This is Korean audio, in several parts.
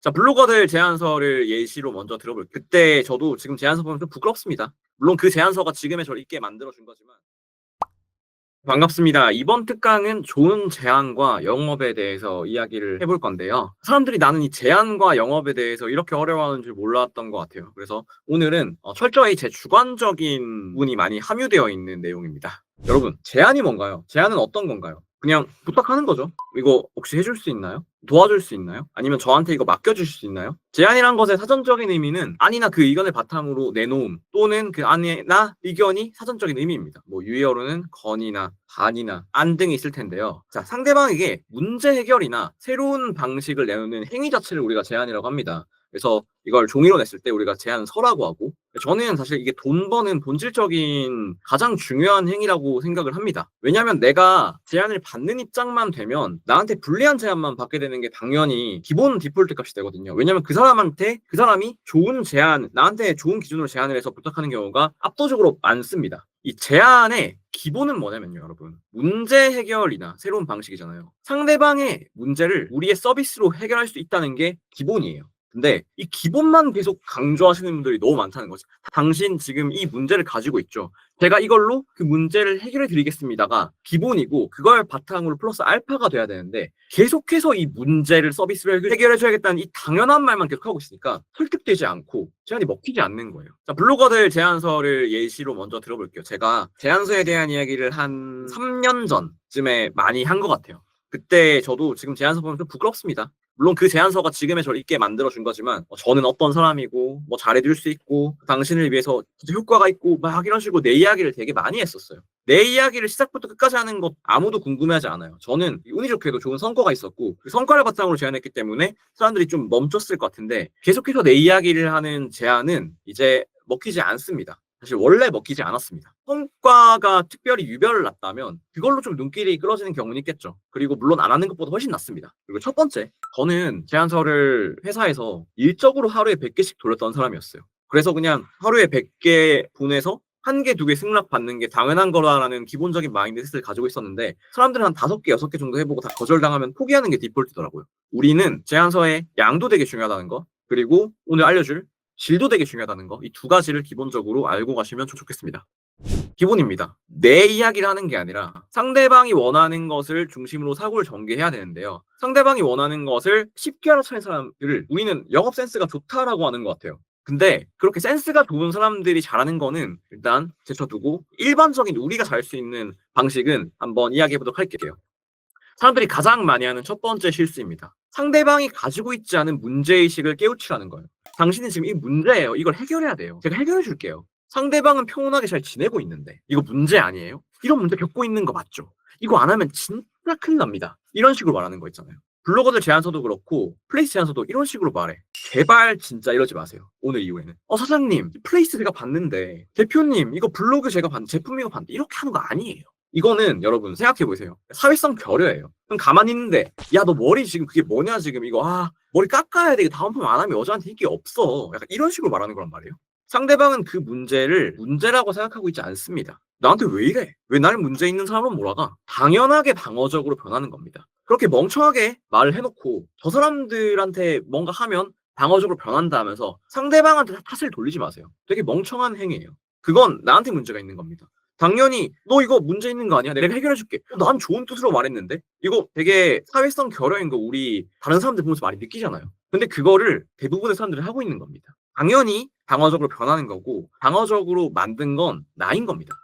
자, 블로거들 제안서를 예시로 먼저 들어볼게요. 그때 저도 지금 제안서 보면 좀 부끄럽습니다. 물론 그 제안서가 지금의 저를 있게 만들어준 거지만. 반갑습니다. 이번 특강은 좋은 제안과 영업에 대해서 이야기를 해볼 건데요. 사람들이 나는 이 제안과 영업에 대해서 이렇게 어려워하는 줄 몰랐던 것 같아요. 그래서 오늘은 어, 철저히 제 주관적인 부분이 많이 함유되어 있는 내용입니다. 여러분, 제안이 뭔가요? 제안은 어떤 건가요? 그냥 부탁하는 거죠. 이거 혹시 해줄 수 있나요? 도와줄 수 있나요? 아니면 저한테 이거 맡겨주실 수 있나요? 제안이란 것의 사전적인 의미는 안이나 그 의견을 바탕으로 내놓음 또는 그 안이나 의견이 사전적인 의미입니다. 뭐 유의어로는 건이나 반이나 안 등이 있을 텐데요. 자, 상대방에게 문제 해결이나 새로운 방식을 내놓는 행위 자체를 우리가 제안이라고 합니다. 그래서 이걸 종이로 냈을 때 우리가 제안서라고 하고 저는 사실 이게 돈 버는 본질적인 가장 중요한 행위라고 생각을 합니다. 왜냐하면 내가 제안을 받는 입장만 되면 나한테 불리한 제안만 받게 되는 게 당연히 기본 디폴트 값이 되거든요. 왜냐하면 그 사람한테 그 사람이 좋은 제안, 나한테 좋은 기준으로 제안을 해서 부탁하는 경우가 압도적으로 많습니다. 이 제안의 기본은 뭐냐면요, 여러분. 문제 해결이나 새로운 방식이잖아요. 상대방의 문제를 우리의 서비스로 해결할 수 있다는 게 기본이에요. 근데 이 기본만 계속 강조하시는 분들이 너무 많다는 거죠. 당신 지금 이 문제를 가지고 있죠. 제가 이걸로 그 문제를 해결해 드리겠습니다가 기본이고 그걸 바탕으로 플러스 알파가 돼야 되는데 계속해서 이 문제를 서비스를 해결해 줘야겠다는 이 당연한 말만 계속 하고 있으니까 설득되지 않고 제안이 먹히지 않는 거예요. 자, 블로거들 제안서를 예시로 먼저 들어볼게요. 제가 제안서에 대한 이야기를 한 3년 전쯤에 많이 한 것 같아요. 그때 저도 지금 제안서 보면 좀 부끄럽습니다. 물론 그 제안서가 지금의 저를 있게 만들어준 거지만 어, 저는 어떤 사람이고 뭐 잘해줄 수 있고 당신을 위해서 효과가 있고 막 이런 식으로 내 이야기를 되게 많이 했었어요. 내 이야기를 시작부터 끝까지 하는 것 아무도 궁금해하지 않아요. 저는 운이 좋게도 좋은 성과가 있었고 그 성과를 바탕으로 제안했기 때문에 사람들이 좀 멈췄을 것 같은데 계속해서 내 이야기를 하는 제안은 이제 먹히지 않습니다. 사실 원래 먹히지 않았습니다. 성과가 특별히 유별을 났다면 그걸로 좀 눈길이 끌어지는 경우는 있겠죠. 그리고 물론 안 하는 것보다 훨씬 낫습니다. 그리고 첫 번째, 저는 제안서를 회사에서 일적으로 하루에 100개씩 돌렸던 사람이었어요. 그래서 그냥 하루에 100개 보내서 한 개, 두 개 승낙 받는 게 당연한 거라는 기본적인 마인드셋을 가지고 있었는데 사람들은 한 다섯 개, 여섯 개 정도 해보고 다 거절당하면 포기하는 게 디폴트더라고요. 우리는 제안서의 양도 되게 중요하다는 거 그리고 오늘 알려줄 질도 되게 중요하다는 거 이 두 가지를 기본적으로 알고 가시면 좀 좋겠습니다. 기본입니다. 내 이야기를 하는 게 아니라 상대방이 원하는 것을 중심으로 사고를 전개해야 되는데요. 상대방이 원하는 것을 쉽게 알아차린 사람들을 우리는 영업 센스가 좋다라고 하는 것 같아요. 근데 그렇게 센스가 좋은 사람들이 잘하는 거는 일단 제쳐두고 일반적인 우리가 잘 수 있는 방식은 한번 이야기해 보도록 할게요. 사람들이 가장 많이 하는 첫 번째 실수입니다. 상대방이 가지고 있지 않은 문제의식을 깨우치라는 거예요. 당신이 지금 이 문제예요. 이걸 해결해야 돼요. 제가 해결해 줄게요. 상대방은 평온하게 잘 지내고 있는데 이거 문제 아니에요? 이런 문제 겪고 있는 거 맞죠? 이거 안 하면 진짜 큰일 납니다. 이런 식으로 말하는 거 있잖아요. 블로거들 제안서도 그렇고 플레이스 제안서도 이런 식으로 말해. 제발 진짜 이러지 마세요. 오늘 이후에는. 어 사장님 플레이스 제가 봤는데 대표님 이거 블로그 제가 봤는데 제품 이거 봤는데 이렇게 하는 거 아니에요. 이거는 여러분 생각해 보세요. 사회성 결여예요. 그럼 가만히 있는데 야 너 머리 지금 그게 뭐냐 지금 이거 아 머리 깎아야 돼. 다음 번안 하면 여자한테 인기 없어. 약간 이런 식으로 말하는 거란 말이에요. 상대방은 그 문제를 문제라고 생각하고 있지 않습니다. 나한테 왜 이래? 왜 날 문제 있는 사람으로 몰아가? 당연하게 방어적으로 변하는 겁니다. 그렇게 멍청하게 말을 해놓고 저 사람들한테 뭔가 하면 방어적으로 변한다 하면서 상대방한테 탓을 돌리지 마세요. 되게 멍청한 행위예요. 그건 나한테 문제가 있는 겁니다. 당연히 너 이거 문제 있는 거 아니야? 내가 해결해 줄게. 난 좋은 뜻으로 말했는데 이거 되게 사회성 결여인 거 우리 다른 사람들 보면서 많이 느끼잖아요. 근데 그거를 대부분의 사람들이 하고 있는 겁니다. 당연히 방어적으로 변하는 거고 방어적으로 만든 건 나인 겁니다.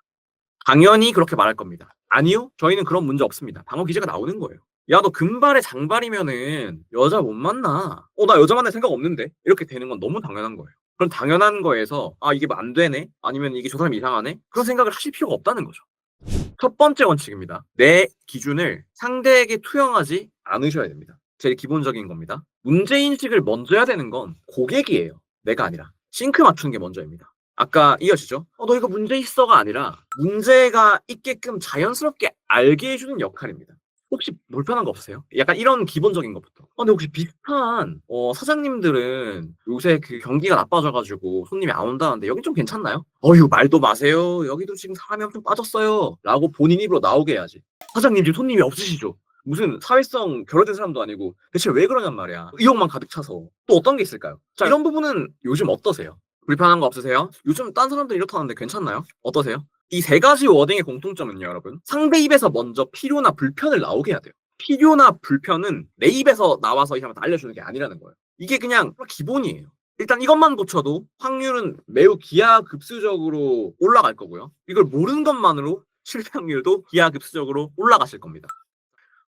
당연히 그렇게 말할 겁니다. 아니요, 저희는 그런 문제 없습니다. 방어 기제가 나오는 거예요. 야, 너 금발에 장발이면은 여자 못 만나. 어, 나 여자 만날 생각 없는데. 이렇게 되는 건 너무 당연한 거예요. 그런 당연한 거에서 아, 이게 안 되네. 아니면 이게 저 사람 이상하네. 그런 생각을 하실 필요가 없다는 거죠. 첫 번째 원칙입니다. 내 기준을 상대에게 투영하지 않으셔야 됩니다. 제일 기본적인 겁니다. 문제 인식을 먼저 해야 되는 건 고객이에요. 내가 아니라. 싱크 맞추는 게 먼저입니다. 아까 이어지죠? 어, 너 이거 문제 있어가 아니라 문제가 있게끔 자연스럽게 알게 해주는 역할입니다. 혹시 불편한 거 없으세요? 약간 이런 기본적인 것부터. 어, 근데 혹시 비슷한 어, 사장님들은 요새 그 경기가 나빠져가지고 손님이 안 온다는데 여기 좀 괜찮나요? 어휴 말도 마세요. 여기도 지금 사람이 엄청 빠졌어요. 라고 본인 입으로 나오게 해야지. 사장님 지금 손님이 없으시죠? 무슨 사회성 결여된 사람도 아니고 대체 왜 그러냔 말이야. 의욕만 가득 차서. 또 어떤 게 있을까요? 자, 이런 부분은 요즘 어떠세요? 불편한 거 없으세요? 요즘 딴 사람들 이렇다는데 괜찮나요? 어떠세요? 이 세 가지 워딩의 공통점은요, 여러분. 상대 입에서 먼저 필요나 불편을 나오게 해야 돼요. 필요나 불편은 내 입에서 나와서 이 사람한테 알려주는 게 아니라는 거예요. 이게 그냥 기본이에요. 일단 이것만 고쳐도 확률은 매우 기하급수적으로 올라갈 거고요. 이걸 모르는 것만으로 실패 확률도 기하급수적으로 올라가실 겁니다.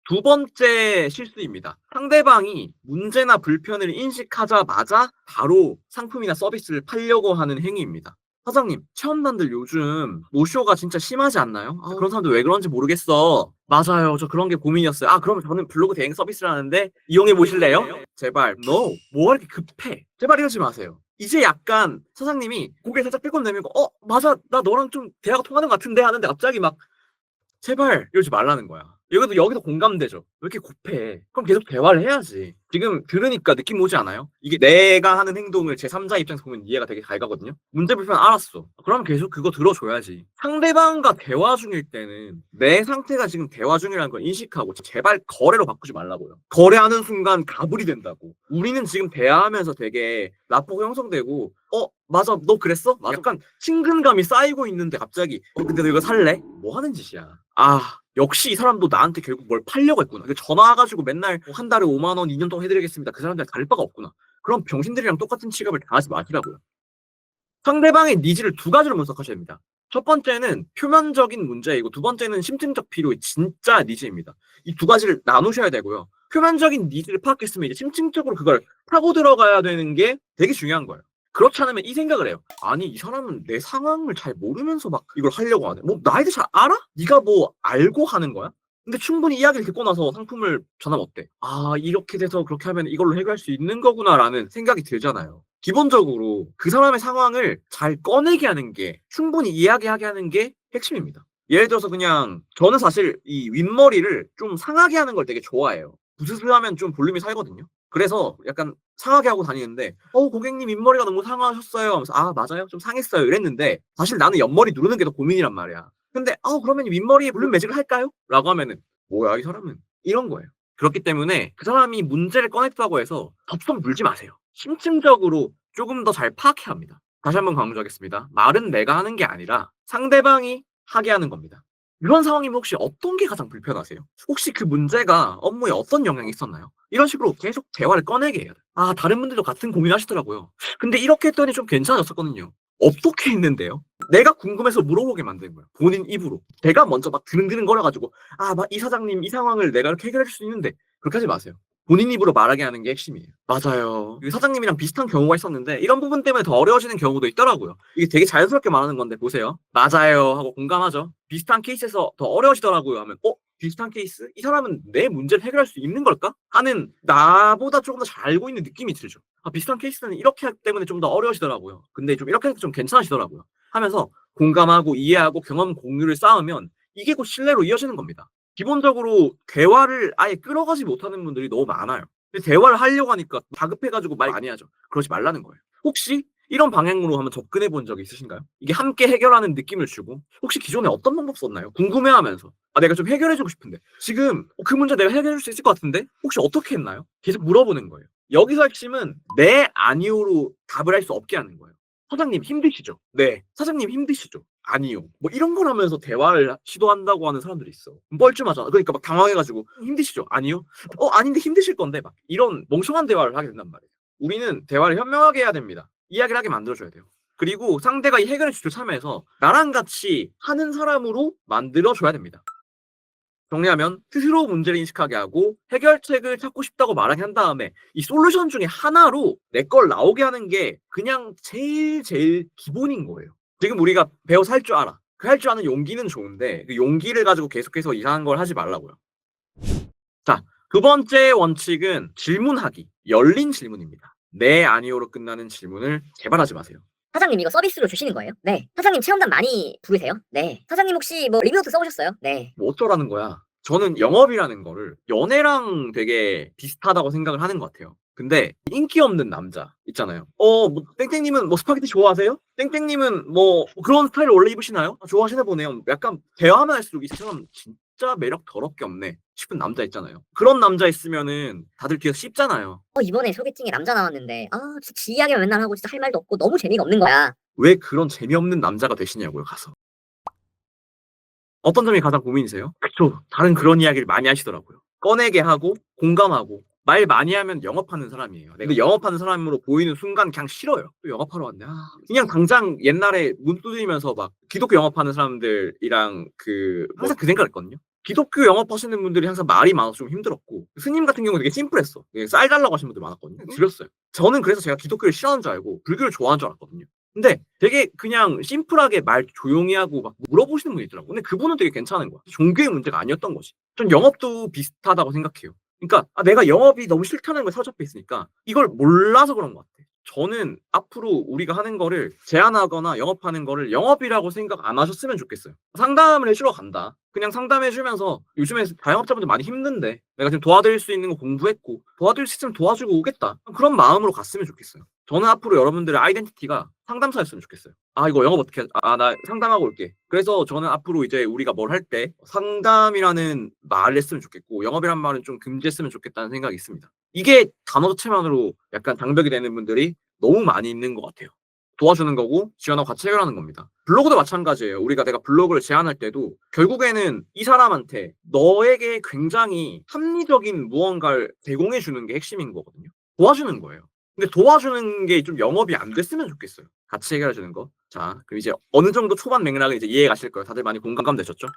두 번째 실수입니다. 상대방이 문제나 불편을 인식하자마자 바로 상품이나 서비스를 팔려고 하는 행위입니다. 사장님, 체험단들 요즘 노쇼가 진짜 심하지 않나요? 아, 그런 사람들 왜 그런지 모르겠어. 맞아요. 저 그런 게 고민이었어요. 아, 그러면 저는 블로그 대행 서비스를 하는데 이용해 보실래요? 제발, no. 뭐가 이렇게 급해? 제발 이러지 마세요. 이제 약간 사장님이 고개 살짝 빼꼼 내밀고, 어, 맞아. 나 너랑 좀 대화가 통하는 것 같은데 하는데 갑자기 막, 제발 이러지 말라는 거야. 여기도 여기서 공감되죠. 왜 이렇게 급해? 그럼 계속 대화를 해야지. 지금 들으니까 느낌 오지 않아요? 이게 내가 하는 행동을 제 3자 입장에서 보면 이해가 되게 잘 가거든요. 문제 불편 알았어. 그럼 계속 그거 들어줘야지. 상대방과 대화 중일 때는 내 상태가 지금 대화 중이라는 걸 인식하고 제발 거래로 바꾸지 말라고요. 거래하는 순간 가불이 된다고. 우리는 지금 대화하면서 되게 나쁘고 형성되고 어 맞아 너 그랬어? 약간 친근감이 쌓이고 있는데 갑자기 어 근데 너 이거 살래? 뭐 하는 짓이야? 아 역시 이 사람도 나한테 결국 뭘 팔려고 했구나. 그 전화 와가지고 맨날 뭐한 달에 5만 원, 2년 동안 해드리겠습니다. 그 사람들 다를 바가 없구나. 그럼 병신들이랑 똑같은 취급을 당하지 마시라고요. 상대방의 니즈를 두 가지로 분석하셔야 됩니다. 첫 번째는 표면적인 문제이고 두 번째는 심층적 필요의 진짜 니즈입니다. 이 두 가지를 나누셔야 되고요. 표면적인 니즈를 파악했으면 이제 심층적으로 그걸 타고 들어가야 되는 게 되게 중요한 거예요. 그렇지 않으면 이 생각을 해요. 아니 이 사람은 내 상황을 잘 모르면서 막 이걸 하려고 하네. 뭐 대해 잘 알아? 네가 뭐 알고 하는 거야? 근데 충분히 이야기를 듣고 나서 상품을 전하면 어때? 아 이렇게 돼서 그렇게 하면 이걸로 해결할 수 있는 거구나라는 생각이 들잖아요. 기본적으로 그 사람의 상황을 잘 꺼내게 하는 게 충분히 이야기하게 하는 게 핵심입니다. 예를 들어서 그냥 저는 사실 이 윗머리를 좀 상하게 하는 걸 되게 좋아해요. 부스스하면 좀 볼륨이 살거든요. 그래서 약간 상하게 하고 다니는데 어 고객님 윗머리가 너무 상하셨어요. 하면서 아 맞아요? 좀 상했어요. 이랬는데 사실 나는 옆머리 누르는 게 더 고민이란 말이야. 근데 아 그러면 윗머리에 볼륨 매직을 할까요? 라고 하면은 뭐야 이 사람은. 이런 거예요. 그렇기 때문에 그 사람이 문제를 꺼냈다고 해서 덥석 물지 마세요. 심층적으로 조금 더 잘 파악해야 합니다. 다시 한번 강조하겠습니다. 말은 내가 하는 게 아니라 상대방이 하게 하는 겁니다 이런 상황이면 혹시 어떤 게 가장 불편하세요? 혹시 그 문제가 업무에 어떤 영향이 있었나요? 이런 식으로 계속 대화를 꺼내게 해야 돼요. 아, 다른 분들도 같은 고민하시더라고요. 근데 이렇게 했더니 좀 괜찮았었거든요. 어떻게 했는데요? 내가 궁금해서 물어보게 만든 거예요. 본인 입으로. 내가 먼저 막 드릉드릉 거려가지고, 아, 막 이 사장님 이 상황을 내가 이렇게 해결할 수 있는데, 그렇게 하지 마세요. 본인 입으로 말하게 하는 게 핵심이에요. 맞아요. 이 사장님이랑 비슷한 경우가 있었는데, 이런 부분 때문에 더 어려워지는 경우도 있더라고요. 이게 되게 자연스럽게 말하는 건데, 보세요. 맞아요. 하고 공감하죠. 비슷한 케이스에서 더 어려워지더라고요. 하면, 어? 비슷한 케이스? 이 사람은 내 문제를 해결할 수 있는 걸까? 하는 나보다 조금 더 잘 알고 있는 느낌이 들죠. 아, 비슷한 케이스는 이렇게 하기 때문에 좀 더 어려워지더라고요. 근데 좀 이렇게 하니까 좀 괜찮으시더라고요. 하면서 공감하고 이해하고 경험 공유를 쌓으면 이게 곧 신뢰로 이어지는 겁니다. 기본적으로 대화를 아예 끌어가지 못하는 분들이 너무 많아요. 대화를 하려고 하니까 다급해가지고 말 많이 하죠. 그러지 말라는 거예요. 혹시 이런 방향으로 한번 접근해 본 적이 있으신가요? 이게 함께 해결하는 느낌을 주고 혹시 기존에 어떤 방법 썼나요? 궁금해하면서 아 내가 좀 해결해주고 싶은데 지금 어, 그 문제 내가 해결해줄 수 있을 것 같은데 혹시 어떻게 했나요? 계속 물어보는 거예요. 여기서 핵심은 네 아니오로 답을 할 수 없게 하는 거예요. 사장님 힘드시죠? 네. 사장님 힘드시죠? 아니요. 뭐 이런 걸 하면서 대화를 시도한다고 하는 사람들이 있어. 뻘쭘하잖아. 그러니까 막 당황해가지고 힘드시죠? 아니요. 어 아닌데 힘드실 건데 막 이런 멍청한 대화를 하게 된단 말이에요. 우리는 대화를 현명하게 해야 됩니다. 이야기를 하게 만들어줘야 돼요. 그리고 상대가 이 해결의 주를 참여해서 나랑 같이 하는 사람으로 만들어줘야 됩니다. 정리하면 스스로 문제를 인식하게 하고 해결책을 찾고 싶다고 말하게 한 다음에 이 솔루션 중에 하나로 내 걸 나오게 하는 게 그냥 제일 제일 기본인 거예요. 지금 우리가 배워서 할 줄 알아. 그 할 줄 아는 용기는 좋은데 그 용기를 가지고 계속해서 이상한 걸 하지 말라고요. 자, 두 번째 원칙은 질문하기. 열린 질문입니다. 네, 아니오로 끝나는 질문을 제발 하지 마세요. 사장님 이거 서비스로 주시는 거예요? 네. 사장님 체험단 많이 부르세요? 네. 사장님 혹시 뭐 리뷰노트 써보셨어요? 네. 뭐 어쩌라는 거야. 저는 영업이라는 거를 연애랑 되게 비슷하다고 생각을 하는 것 같아요. 근데 인기 없는 남자 있잖아요. 어, 뭐 땡땡님은 뭐 스파게티 좋아하세요? 땡땡님은 뭐 그런 스타일을 원래 입으시나요? 아, 좋아하시나 보네요. 약간 대화하면 할수록 이 사람 진 짜 매력 더럽게 없네 싶은 남자 있잖아요. 그런 남자 있으면은 다들 뒤에서 씹잖아요. 어 이번에 소개팅에 남자 나왔는데 아 진짜 지 이야기만 맨날 하고 진짜 할 말도 없고 너무 재미가 없는 거야. 왜 그런 재미없는 남자가 되시냐고요, 가서. 어떤 점이 가장 고민이세요? 그쵸. 다른 그런 이야기를 많이 하시더라고요. 꺼내게 하고, 공감하고, 말 많이 하면 영업하는 사람이에요. 근데 영업하는 사람으로 보이는 순간 그냥 싫어요. 또 영업하러 왔네. 아, 그냥 당장 옛날에 문 두드리면서 막 기독교 영업하는 사람들이랑 그, 항상 그 생각을 했거든요. 기독교 영업하시는 분들이 항상 말이 많아서 좀 힘들었고, 스님 같은 경우는 되게 심플했어. 그냥 쌀 달라고 하시는 분들 많았거든요. 드렸어요. 저는 그래서 제가 기독교를 싫어하는 줄 알고, 불교를 좋아하는 줄 알았거든요. 근데 되게 그냥 심플하게 말 조용히 하고 막 물어보시는 분이 있더라고. 근데 그분은 되게 괜찮은 거야. 종교의 문제가 아니었던 거지. 전 영업도 비슷하다고 생각해요. 그러니까 아, 내가 영업이 너무 싫다는 걸 사로잡혀 있으니까 이걸 몰라서 그런 것 같아. 저는 앞으로 우리가 하는 거를 제안하거나 영업하는 거를 영업이라고 생각 안 하셨으면 좋겠어요. 상담을 해주러 간다. 그냥 상담해주면서 요즘에 자영업자분들 많이 힘든데 내가 지금 도와드릴 수 있는 거 공부했고 도와드릴 수 있으면 도와주고 오겠다. 그런 마음으로 갔으면 좋겠어요. 저는 앞으로 여러분들의 아이덴티티가 상담사였으면 좋겠어요. 아 이거 영업 어떻게? 아 나 상담하고 올게. 그래서 저는 앞으로 이제 우리가 뭘 할 때 상담이라는 말을 했으면 좋겠고 영업이란 말은 좀 금지했으면 좋겠다는 생각이 있습니다. 이게 단어 자체만으로 약간 장벽이 되는 분들이 너무 많이 있는 것 같아요. 도와주는 거고 지원하고 같이 해결하는 겁니다. 블로그도 마찬가지예요. 우리가 내가 블로그를 제안할 때도 결국에는 이 사람한테 너에게 굉장히 합리적인 무언가를 제공해 주는 게 핵심인 거거든요. 도와주는 거예요. 근데 도와주는 게 좀 영업이 안 됐으면 좋겠어요. 같이 해결해 주는 거. 자, 그럼 이제 어느 정도 초반 맥락을 이제 이해 가실 거예요. 다들 많이 공감 되셨죠?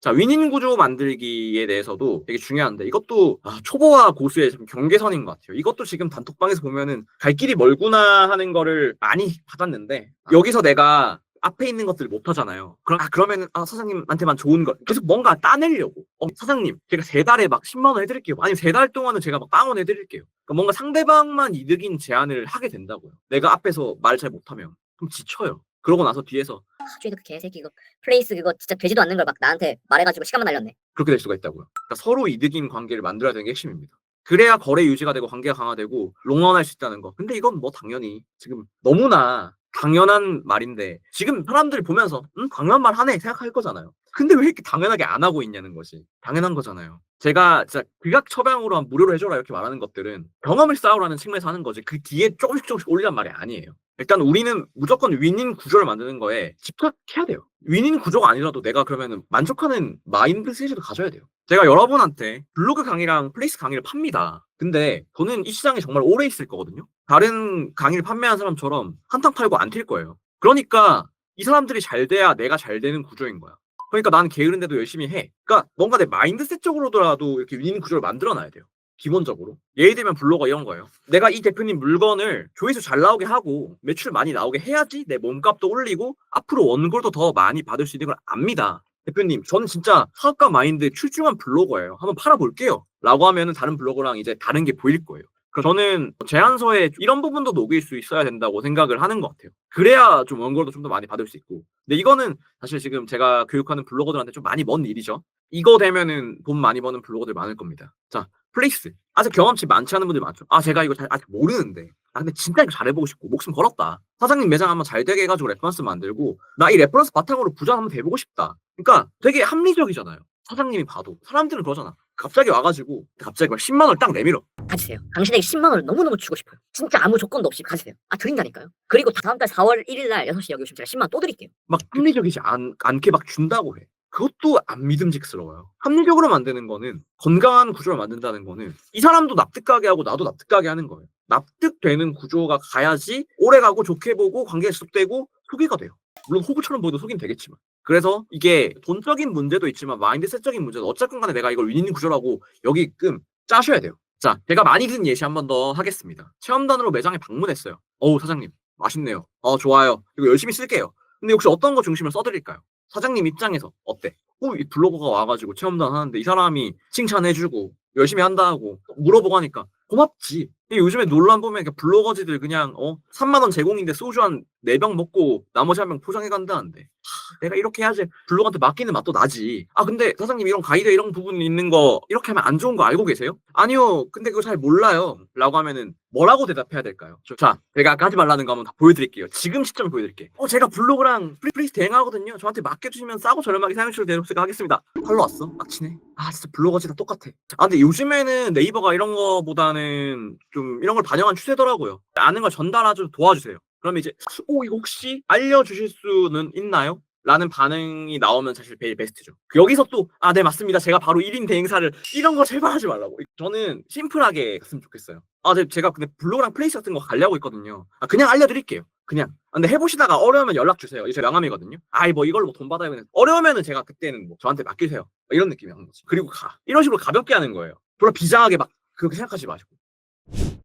자, 윈인 구조 만들기에 대해서도 되게 중요한데 이것도 아, 초보와 고수의 좀 경계선인 것 같아요. 이것도 지금 단톡방에서 보면은 갈 길이 멀구나 하는 거를 많이 받았는데 여기서 내가 앞에 있는 것들을 못 하잖아요. 그럼 아 그러면은 아 사장님한테만 좋은 걸 계속 뭔가 따내려고. 어 사장님 제가 세 달에 막 10만 원 해드릴게요. 아니 세달 동안은 제가 막 빵원 해드릴게요. 그러니까 뭔가 상대방만 이득인 제안을 하게 된다고요. 내가 앞에서 말잘 못하면 그럼 지쳐요. 그러고 나서 뒤에서 하주에도 그 개새끼 이거 플레이스 그거 진짜 되지도 않는 걸 막 나한테 말해가지고 시간만 날렸네. 그렇게 될 수가 있다고요. 그러니까 서로 이득인 관계를 만들어야 되는 게 핵심입니다. 그래야 거래 유지가 되고 관계가 강화되고 롱런할 수 있다는 거. 근데 이건 뭐 당연히 지금 너무나 당연한 말인데 지금 사람들이 보면서 음 당연한 말 하네 생각할 거잖아요. 근데 왜 이렇게 당연하게 안 하고 있냐는 것이 당연한 거잖아요. 제가 진짜 극약 처방으로 한 무료로 해줘라 이렇게 말하는 것들은 경험을 쌓으라는 측면에서 하는 거지 그 뒤에 조금씩 조금씩 올리란 말이 아니에요. 일단 우리는 무조건 윈인 구조를 만드는 거에 집착해야 돼요. 윈인 구조가 아니라도 내가 그러면은 만족하는 마인드셋을 가져야 돼요. 제가 여러분한테 블로그 강의랑 플레이스 강의를 팝니다. 근데 저는 이 시장에 정말 오래 있을 거거든요. 다른 강의를 판매한 사람처럼 한탕 팔고 안 튈 거예요. 그러니까 이 사람들이 잘 돼야 내가 잘 되는 구조인 거야. 그러니까 나는 게으른데도 열심히 해. 그러니까 뭔가 내 마인드셋적으로라도 이렇게 윈인 구조를 만들어 놔야 돼요. 기본적으로. 예를 들면 블로거 이런 거예요. 내가 이 대표님 물건을 조회수 잘 나오게 하고 매출 많이 나오게 해야지 내 몸값도 올리고 앞으로 원골도 더 많이 받을 수 있는 걸 압니다. 대표님, 저는 진짜 사업가 마인드 출중한 블로거예요. 한번 팔아볼게요. 라고 하면은 다른 블로거랑 이제 다른 게 보일 거예요. 그래서 저는 제안서에 이런 부분도 녹일 수 있어야 된다고 생각을 하는 것 같아요. 그래야 좀 원골도 좀 더 많이 받을 수 있고. 근데 이거는 사실 지금 제가 교육하는 블로거들한테 좀 많이 먼 일이죠. 이거 되면은 돈 많이 버는 블로거들 많을 겁니다. 자, 플레이스. 아직 경험치 많지 않은 분들 많죠. 아, 제가 이거 잘 아직 모르는데. 아, 근데 진짜 이거 잘해보고 싶고, 목숨 걸었다. 사장님 매장 한번 잘 되게 해가지고 레퍼런스 만들고, 나 이 레퍼런스 바탕으로 부자 한번 돼보고 싶다. 그러니까 되게 합리적이잖아요. 사장님이 봐도. 사람들은 그러잖아. 갑자기 와가지고, 갑자기 막 10만 원을 딱 내밀어. 가지세요. 당신에게 10만 원을 너무너무 주고 싶어요. 진짜 아무 조건도 없이 가지세요. 아 드린다니까요. 그리고 다음 달 4월 1일 날 6시 여기 오시면 제가 10만 원 또 드릴게요. 막 합리적이지 않, 않게 막 준다고 해. 그것도 안 믿음직스러워요. 합리적으로 만드는 거는 건강한 구조를 만든다는 거는 이 사람도 납득가게 하고 나도 납득가게 하는 거예요. 납득되는 구조가 가야지 오래 가고 좋게 보고 관계가 지속되고 소개가 돼요. 물론 호구처럼 보여도 속이면 되겠지만. 그래서 이게 돈적인 문제도 있지만 마인드셋적인 문제도 어쨌건 간에 내가 이걸 윈윈 구조라고 여기끔 짜셔야 돼요. 자, 제가 많이 든 예시 한 번 더 하겠습니다. 체험단으로 매장에 방문했어요. 어우, 사장님. 맛있네요. 어, 좋아요. 이거 열심히 쓸게요. 근데 혹시 어떤 거 중심을 써드릴까요? 사장님 입장에서 어때? 어, 이 블로거가 와가지고 체험단 하는데 이 사람이 칭찬해주고 열심히 한다 하고 물어보고 하니까 고맙지. 요즘에 논란 보면 블로거지들 그냥 어 3만 원 제공인데 소주 한 4병 먹고 나머지 한 병 포장해 간다는데 하, 내가 이렇게 해야지 블로거한테 맡기는 맛도 나지. 아 근데 사장님 이런 가이드 이런 부분 있는 거 이렇게 하면 안 좋은 거 알고 계세요? 아니요. 근데 그거 잘 몰라요. 라고 하면은 뭐라고 대답해야 될까요? 저- 자, 제가 아까 하지 말라는 거 한번 다 보여드릴게요. 지금 시점을 보여드릴게요. 어, 제가 블로그랑 프리프리스 대행하거든요. 저한테 맡겨주시면 싸고 저렴하게 사용료를 내놓을까 하겠습니다. 팔로 왔어? 빡치네. 아, 진짜 블로거지 다 똑같아. 아, 근데 요즘에는 네이버가 이런 거보다는 좀 이런 걸 반영한 추세더라고요. 아는 걸 전달하죠 도와주세요. 그러면 이제 오 이거 혹시 알려주실 수는 있나요? 라는 반응이 나오면 사실 제일 베스트죠. 여기서 또 아 네 맞습니다. 제가 바로 1인 대행사를 이런 거 제발 하지 말라고. 저는 심플하게 했으면 좋겠어요. 아 네, 제가 근데 블로그랑 플레이스 같은 거 가려고 있거든요. 아 그냥 알려드릴게요. 그냥. 아, 근데 해보시다가 어려우면 연락 주세요. 이제 명함이거든요. 아이 뭐 이걸로 뭐 돈 받아요. 그냥 어려우면은 제가 그때는 뭐 저한테 맡기세요. 뭐 이런 느낌이 하는 거지. 그리고 가. 이런 식으로 가볍게 하는 거예요. 별로 비장하게 막 그렇게 생각하지 마시고.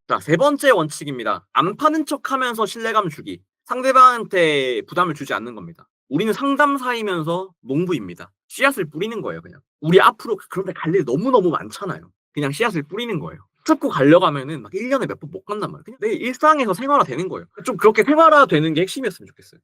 자, 세 번째 원칙입니다. 안 파는 척 하면서 신뢰감 주기. 상대방한테 부담을 주지 않는 겁니다. 우리는 상담사이면서 농부입니다. 씨앗을 뿌리는 거예요, 그냥. 우리 앞으로 그런데 갈 일 너무너무 많잖아요. 그냥 씨앗을 뿌리는 거예요. 춥고 가려고 하면은 막 1년에 몇 번 못 간단 말이에요. 그냥 내 일상에서 생활화 되는 거예요. 좀 그렇게 생활화 되는 게 핵심이었으면 좋겠어요.